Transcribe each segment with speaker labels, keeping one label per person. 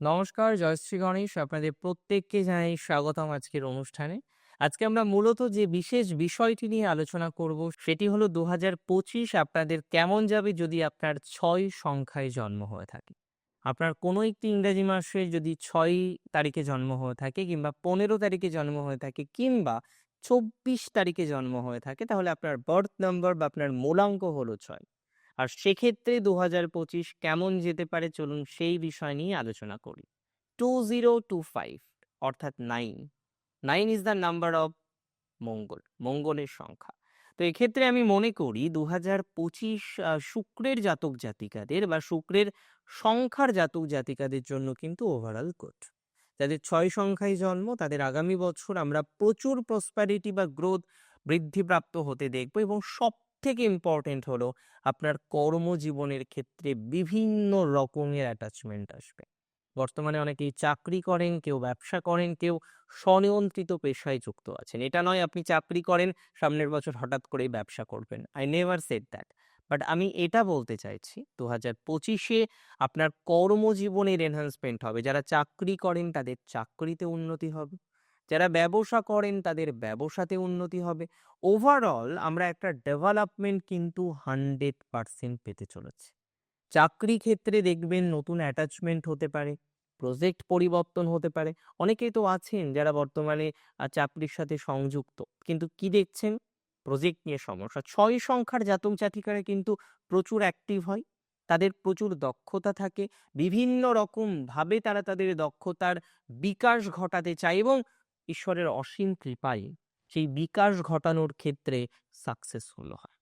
Speaker 1: নমস্কার, জয়শ্রী গণেশ। আপনাদের প্রত্যেককে জানাই স্বাগতম আজকের অনুষ্ঠানে। আজকে আমরা মূলত যে বিশেষ বিষয়টি নিয়ে আলোচনা করব সেটি হলো ২০২৫ আপনাদের কেমন যাবে যদি আপনার ছয় সংখ্যায় জন্ম হয়ে থাকে। আপনার কোনো একটি ইংরাজি মাসে যদি ছয় তারিখে জন্ম হয়ে থাকে কিংবা ১৫ তারিখে জন্ম হয়ে থাকে কিংবা ২৪ তারিখে জন্ম হয়ে থাকে তাহলে আপনার বার্থ নাম্বার বা আপনার মূলাঙ্ক হলো ৬। আর সেক্ষেত্রে ২০২৫ কেমন যেতে পারে চলুন সেই বিষয় নিয়ে আলোচনা করি। 2025 অর্থাৎ 9 9 ইজ দ্য নাম্বার অফ মঙ্গল, মঙ্গলের সংখ্যা। তো এক্ষেত্রে আমি মনে করি ২০২৫ পঁচিশ শুক্রের জাতক জাতিকাদের বা শুক্রের সংখ্যার জাতক জাতিকাদের জন্য কিন্তু ওভারঅল গুড। যাদের ছয় সংখ্যায় জন্ম তাদের আগামী বছর আমরা প্রচুর প্রসপ্যারিটি বা গ্রোথ বৃদ্ধিপ্রাপ্ত হতে দেখব এবং সবথেকে ইম্পোর্টেন্ট হলো আপনার কর্মজীবনের ক্ষেত্রে বিভিন্ন রকমের অ্যাটাচমেন্ট আসবে। বর্তমানে অনেকেই চাকরি করেন, কেউ ব্যবসা করেন, কেউ স্বনিয়ন্ত্রিত পেশায় যুক্ত আছেন। এটা নয় আপনি চাকরি করেন, সামনের বছর হঠাৎ করেই ব্যবসা করবেন। I never set that but আমি এটা বলতে চাইছি দু হাজার পঁচিশে আপনার কর্মজীবনের এনহান্সমেন্ট হবে। যারা চাকরি করেন তাদের চাকরিতে উন্নতি হবে। যারা ব্যবসা করেন তাদের ব্যবসাতে উন্নতি হবে। ওভারঅল আমরা একটা ডেভেলপমেন্ট কিন্তু 100% পেতে চলেছি। চাকরি ক্ষেত্রে দেখবেন নতুন অ্যাটাচমেন্ট হতে পারে, প্রজেক্ট পরিবর্তন হতে পারে। অনেকেই তো আছেন যারা বর্তমানে চাকরির সাথে সংযুক্ত। কিন্তু কি দেখছেন? প্রজেক্ট নিয়ে সমস্যা। ছয় সংখ্যার জাতক জাতিকারা কিন্তু প্রচুর অ্যাক্টিভ হয়। তাদের প্রচুর দক্ষতা থাকে। বিভিন্ন রকমভাবে তারা তাদের দক্ষতার বিকাশ ঘটাতে চায় এবং ঈশ্বরের অসীম কৃপায় সেই বিকাশ ঘটানোর ক্ষেত্রে সাকসেসফুল হয়।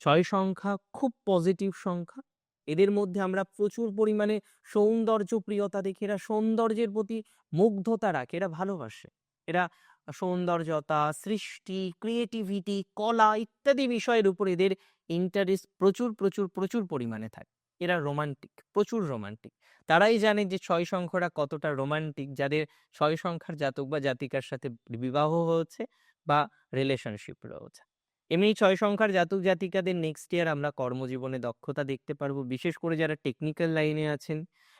Speaker 1: ৬ সংখ্যা খুব পজিটিভ সংখ্যা। এদের মধ্যে আমরা প্রচুর পরিমাণে সৌন্দর্য প্রিয়তা দেখি। এরা সৌন্দর্যের প্রতি মুগ্ধতা রাখে, এরা ভালোবাসে। এরা সৌন্দর্যতা, সৃষ্টি, ক্রিয়েটিভিটি, কলা ইত্যাদি বিষয়ের উপর এদের ইন্টারেস্ট প্রচুর, প্রচুর, প্রচুর পরিমাণে থাকে। এরা রোমান্টিক, প্রচুর রোমান্টিক। তারাই জানে যে ছয় সংখ্যাটা কতটা রোমান্টিক যাদের ছয় সংখ্যার জাতক বা জাতিকার সাথে বিবাহ হয়েছে বা রিলেশনশিপ রয়েছে। এমনি ছয় সংখ্যার জাতক জাতিকাদের নেক্সট ইয়ার আমরা কর্মজীবনে দক্ষতা দেখতে পারব। বিশেষ করে যারা টেকনিক্যাল লাইনে আছেন,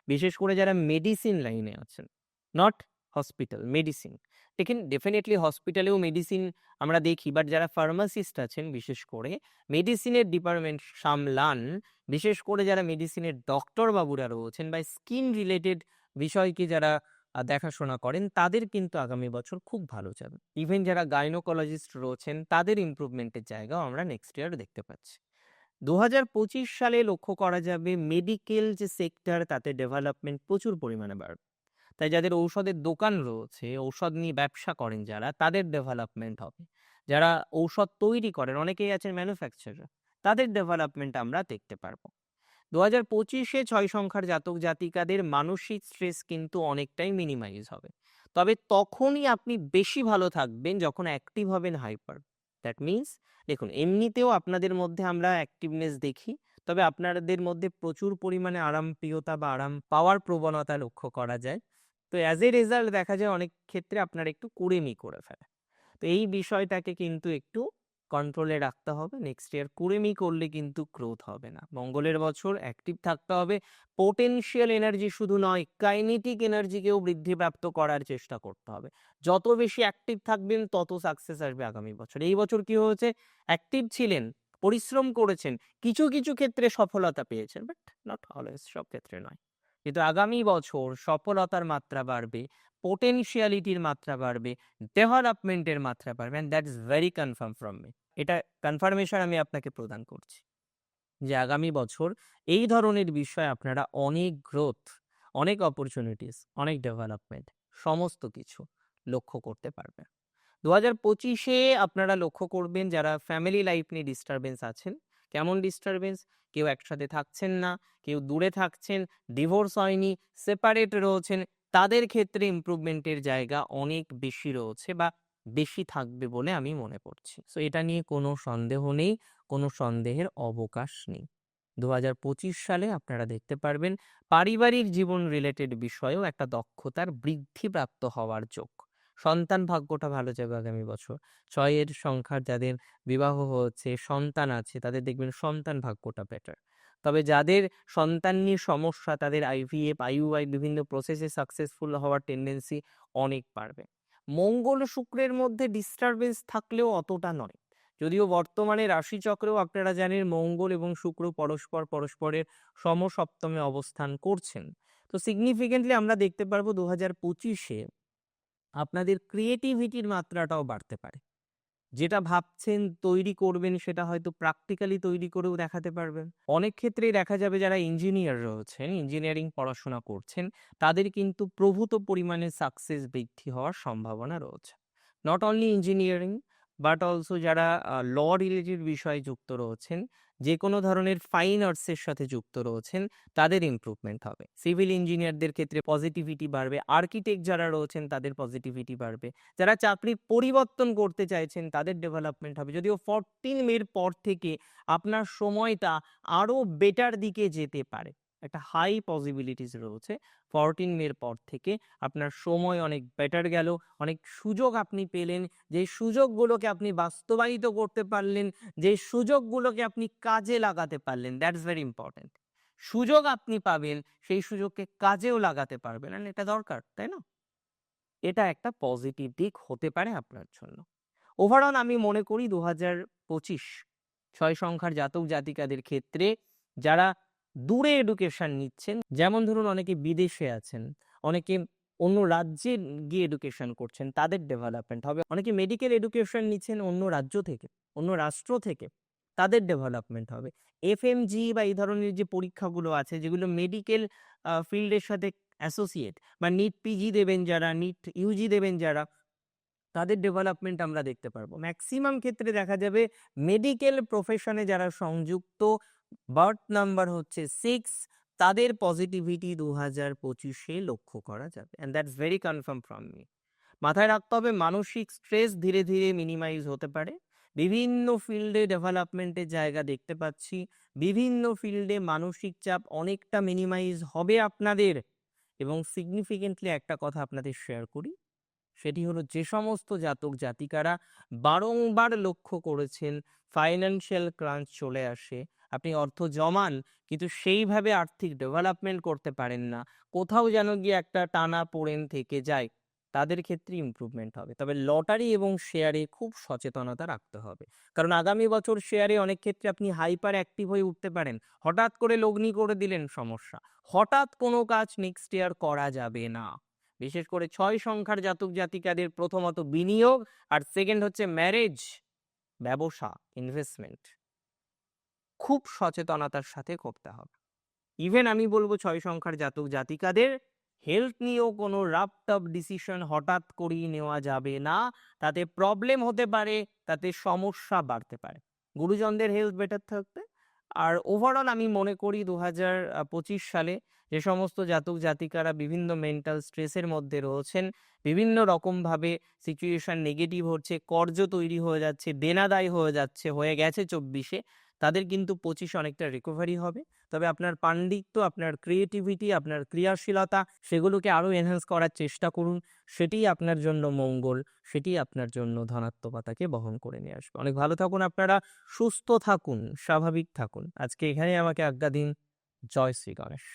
Speaker 1: বিশেষ করে যারা মেডিসিন লাইনে আছেন। Not hospital, medicine. দেখেন ডেফিনেটলি হসপিটালেও মেডিসিন আমরা দেখি বাট যারা ফার্মাসিস্ট আছেন বিশেষ করে মেডিসিনের ডিপার্টমেন্ট সামলান, বিশেষ করে যারা মেডিসিনের ডক্টর বাবুরা রয়েছেন বা স্কিন রিলেটেড বিষয়কে যারা দেখাশোনা করেন তাদের কিন্তু আগামী বছর খুব ভালো যাবে। ইভেন যারা গাইনোকোলজিস্ট রয়েছেন তাদের ইমপ্রুভমেন্টের জায়গাও আমরা নেক্সট ইয়ার দেখতে পাচ্ছি। ২০২৫ সালে লক্ষ্য করা যাবে মেডিকেল যে সেক্টর তাতে ডেভেলপমেন্ট প্রচুর পরিমাণে বাড়বে। তাই যাদের ঔষধের দোকান রয়েছে, ঔষধ নিয়ে ব্যবসা করেন যারা তাদের ডেভেলপমেন্ট হবে। যারা ঔষধ তৈরি করেন অনেকেই আছেন ম্যানুফ্যাকচারার তাদের ডেভেলপমেন্ট আমরা দেখতে পারব। দু হাজার পঁচিশে ছয় সংখ্যার জাতক জাতিকাদের মানসিক স্ট্রেস কিন্তু অনেকটাই মিনিমাইজ হবে। তবে তখনই আপনি বেশি ভালো থাকবেন যখন অ্যাক্টিভ হবেন হাইপার। দ্যাট মিনস দেখুন এমনিতেও আপনাদের মধ্যে আমরা অ্যাক্টিভনেস দেখি। তবে আপনাদের মধ্যে প্রচুর পরিমাণে আরামপ্রিয়তা বা আরাম পাওয়ার প্রবণতা লক্ষ্য করা যায়। তো অ্যাজ এ রেজাল্ট দেখা যায় অনেক ক্ষেত্রে আপনার একটু কুড়েমি করে ফেলে তো এই বিষয়টাকে কিন্তু একটু কন্ট্রোলে রাখতে হবে। নেক্সট ইয়ার কুড়েমি করলে কিন্তু গ্রোথ হবে না। মঙ্গলের বছর অ্যাক্টিভ থাকতে হবে। পোটেনশিয়াল এনার্জি শুধু নয়, কাইনেটিক এনার্জিকেও বৃদ্ধিপ্রাপ্ত করার চেষ্টা করতে হবে। যত বেশি অ্যাক্টিভ থাকবেন তত সাকসেস আসবে আগামী বছর। এই বছর কি হয়েছে? অ্যাক্টিভ ছিলেন, পরিশ্রম করেছেন, কিছু, কিছু ক্ষেত্রে সফলতা পেয়েছেন বাট নট অলওয়েজ সব ক্ষেত্রে নয়। কিন্তু আগামী বছর সফলতার মাত্রা বাড়বে, পোটেনশিয়ালিটির মাত্রা বাড়বে, ডেভেলপমেন্টের মাত্রা বাড়বে and that is very confirm from me. এটা কনফার্মেশন আমি আপনাকে প্রদান করছি। যে আগামী বছর এই ধরনের বিষয়ে আপনারা অনেক গ্রোথ, অনেক অপরচুনিটিস, অনেক ডেভেলপমেন্ট সমস্ত কিছু লক্ষ্য করতে পারবেন। ২০২৫ এ আপনারা লক্ষ্য করবেন যারা ফ্যামিলি লাইফ নিয়ে ডিস্টারবেন্স আছেন। কেমন ডিস্টারবেন্স কেউ একসাথে থাকছেন না, কেউ দূরে থাকছেন, ডিভোর্স হয়নি, সেপারেট রয়েছেন। তাদের ক্ষেত্রে ইমপ্রুভমেন্টের জায়গা অনেক বেশি রয়েছে বা বেশি থাকবে বলে আমি মনে করছি। সো এটা নিয়ে কোনো সন্দেহ নেই, কোনো সন্দেহের অবকাশ নেই। ২০২৫ সালে আপনারা দেখতে পারবেন পারিবারিক জীবন রিলেটেড বিষয়েও একটা দক্ষতার বৃদ্ধিপ্রাপ্ত হওয়ার যোগ। সন্তান ভাগ্যটা ভালো যাবে আগামী বছর। ৬ এর সংখ্যার যাদের বিবাহ হচ্ছে, সন্তান আছে, তাদের দেখবেন সন্তান ভাগ্যটা বেটার। তবে যাদের সন্তান নিয়ে সমস্যা, তাদের আইভিএফ আইইউআই বিভিন্ন প্রসেসে সাকসেসফুল হওয়ার টেন্ডেন্সি অনেক বাড়বে মঙ্গল শুক্রের মধ্যে ডিস্টারবেন্স থাকলেও অতটা নয় যদিও বর্তমানে রাশিচক্রেও আপনারা জানেন মঙ্গল এবং শুক্র পরস্পর পরস্পরের সমসপ্তমে অবস্থান করছেন তো সিগনিফিকেন্টলি আমরা দেখতে পারব দু হাজার পঁচিশে আপনাদের ক্রিয়েটিভিটির মাত্রাটাও বাড়তে পারে। যেটা ভাবছেন তৈরি করবেন, সেটা হয়তো প্র্যাকটিক্যালি তৈরি করেও দেখাতে পারবেন। অনেক ক্ষেত্রেই দেখা যাবে যারা ইঞ্জিনিয়ার রয়েছেন ইঞ্জিনিয়ারিং পড়াশোনা করছেন, তাদের কিন্তু প্রভূত পরিমাণে সাকসেস বৃদ্ধি হওয়ার সম্ভাবনা রয়েছে। Not only engineering but also যারা ল রিলেটেড বিষয়ে যুক্ত রয়েছেন যে কোনো ধরনের ফাইন আর্টসের সাথে যুক্ত রয়েছেন, তাদের ইমপ্রুভমেন্ট হবে। সিভিল ইঞ্জিনিয়ারদের ক্ষেত্রে পজিটিভিটি বাড়বে, আর্কিটেক্ট যারা রয়েছেন, তাদের পজিটিভিটি বাড়বে। যারা চাকরি পরিবর্তন করতে চাইছেন, তাদের ডেভেলপমেন্ট হবে। যদিও ফরটিন মের পর থেকে আপনার সময়টা আরও বেটার দিকে যেতে পারে। একটা হাই পসিবিলিটিস রয়েছে। ফরটিন মের পর থেকে আপনার সময় অনেক বেটার গেল। অনেক সুযোগ আপনি পেলেন। যে সুযোগগুলোকে আপনি বাস্তবায়িত করতে পারলেন, যে সুযোগগুলোকে আপনি কাজে লাগাতে পারলেন দ্যাটস ভেরি ইম্পর্ট্যান্ট সুযোগ আপনি পাবেন, সেই সুযোগকে কাজেও লাগাতে পারবেন। আর এটা দরকার, তাই না? এটা একটা পজিটিভ দিক হতে পারে আপনার জন্য। ওভারঅল আমি মনে করি দু হাজার পঁচিশ, ছয় সংখ্যার জাতক জাতিকাদের ক্ষেত্রে যারা দূরে এডুকেশন নিচ্ছেন। যেমন ধরুন অনেকে বিদেশে আছেন, অনেকে অন্য রাজ্যে গিয়ে এডুকেশন করছেন, তাদের ডেভেলপমেন্ট হবে। অনেকে মেডিকেল এডুকেশন নিচ্ছেন অন্য রাজ্য থেকে, অন্য রাষ্ট্র থেকে, তাদের ডেভেলপমেন্ট হবে। এফএমজি বা এই ধরনের যে পরীক্ষাগুলো আছে, যেগুলো মেডিকেল ফিল্ডের সাথে অ্যাসোসিয়েট বা নিট পিজি দেবেন যারা নিট ইউজি দেবেন যারা, তাদের ডেভেলপমেন্ট আমরা দেখতে পারব। ম্যাক্সিমাম ক্ষেত্রে দেখা যাবে মেডিকেল প্রফেশনে যারা সংযুক্ত বার্থ নাম্বার হচ্ছে সিক্স। তাদের পজিটিভিটি দু হাজার পঁচিশে লক্ষ্য করা যাবে। And that's very confirm from me মাথায় রাখতে হবে, মানসিক স্ট্রেস ধীরে ধীরে মিনিমাইজ হতে পারে। বিভিন্ন ফিল্ডে ডেভেলপমেন্টের জায়গা দেখতে পাচ্ছি। বিভিন্ন ফিল্ডে মানসিক চাপ অনেকটা মিনিমাইজ হবে আপনাদের। এবং সিগনিফিকেন্টলি একটা কথা আপনাদের শেয়ার করি। সেটি হলো, যে সমস্ত জাতক জাতিকারা বারংবার লক্ষ্য করেছেন ফাইন্যান্সিয়াল ক্রাঞ্চ চলে আসে। আপনি অর্থ জমান, কিন্তু সেইভাবে আর্থিক ডেভেলপমেন্ট করতে পারেন না। কোথাও যেন গিয়ে একটা টানা পোড়েন থেকে যায়, তাদের ক্ষেত্রে ইমপ্রুভমেন্ট হবে। তবে লটারি এবং শেয়ারে খুব সচেতনতা রাখতে হবে। কারণ আগামী বছর শেয়ারে অনেক ক্ষেত্রে আপনি হাইপার অ্যাক্টিভ হয়ে উঠতে পারেন। হঠাৎ করে লগ্নি করে দিলেন সমস্যা। হঠাৎ কোনো কাজ নেক্সট ইয়ার করা যাবে না। বিশেষ করে ছয় সংখ্যার জাতক জাতিকাদের প্রথমত বিনিয়োগ আর সেকেন্ড হচ্ছে ম্যারেজ ব্যবসা ইনভেস্টমেন্ট খুব সচেতনতার সাথে করতে হবে। ইভেন আমি বলব ছয় সংখ্যার জাতক জাতিকাদের হেলথ নিয়েও কোনো রাপ টাপ ডিসিশন হঠাৎ করেই নেওয়া যাবে না। তাতে প্রবলেম হতে পারে, তাতে সমস্যা বাড়তে পারে। গুরুজনদের হেলথ বেটার থাকতে আর ওভারঅল আমি মনে করি দু সালে যে সমস্ত জাতক জাতিকারা বিভিন্ন মেন্টাল স্ট্রেসের মধ্যে রয়েছেন, বিভিন্ন রকমভাবে সিচুয়েশন নেগেটিভ হচ্ছে কর্জ তৈরি হয়ে যাচ্ছে, দেনাদায় হয়ে যাচ্ছে, হয়ে গেছে চব্বিশে। তাদের কিন্তু পঁচিশে অনেকটা রিকভারি হবে। তবে আপনার পাণ্ডিত্য, আপনার ক্রিয়েটিভিটি আপনার ক্রিয়াশীলতা, সেগুলোকে আরও এনহ্যান্স করার চেষ্টা করুন। সেটি আপনার জন্য মঙ্গল, সেটি আপনার জন্য ধনাত্মকতাকে বহন করে নিয়ে আসবে। অনেক ভালো থাকুন আপনারা, সুস্থ থাকুন, স্বাভাবিক থাকুন। আজকে এখানে আমাকে আজ্ঞা দিন। জয় শ্রী গণেশ।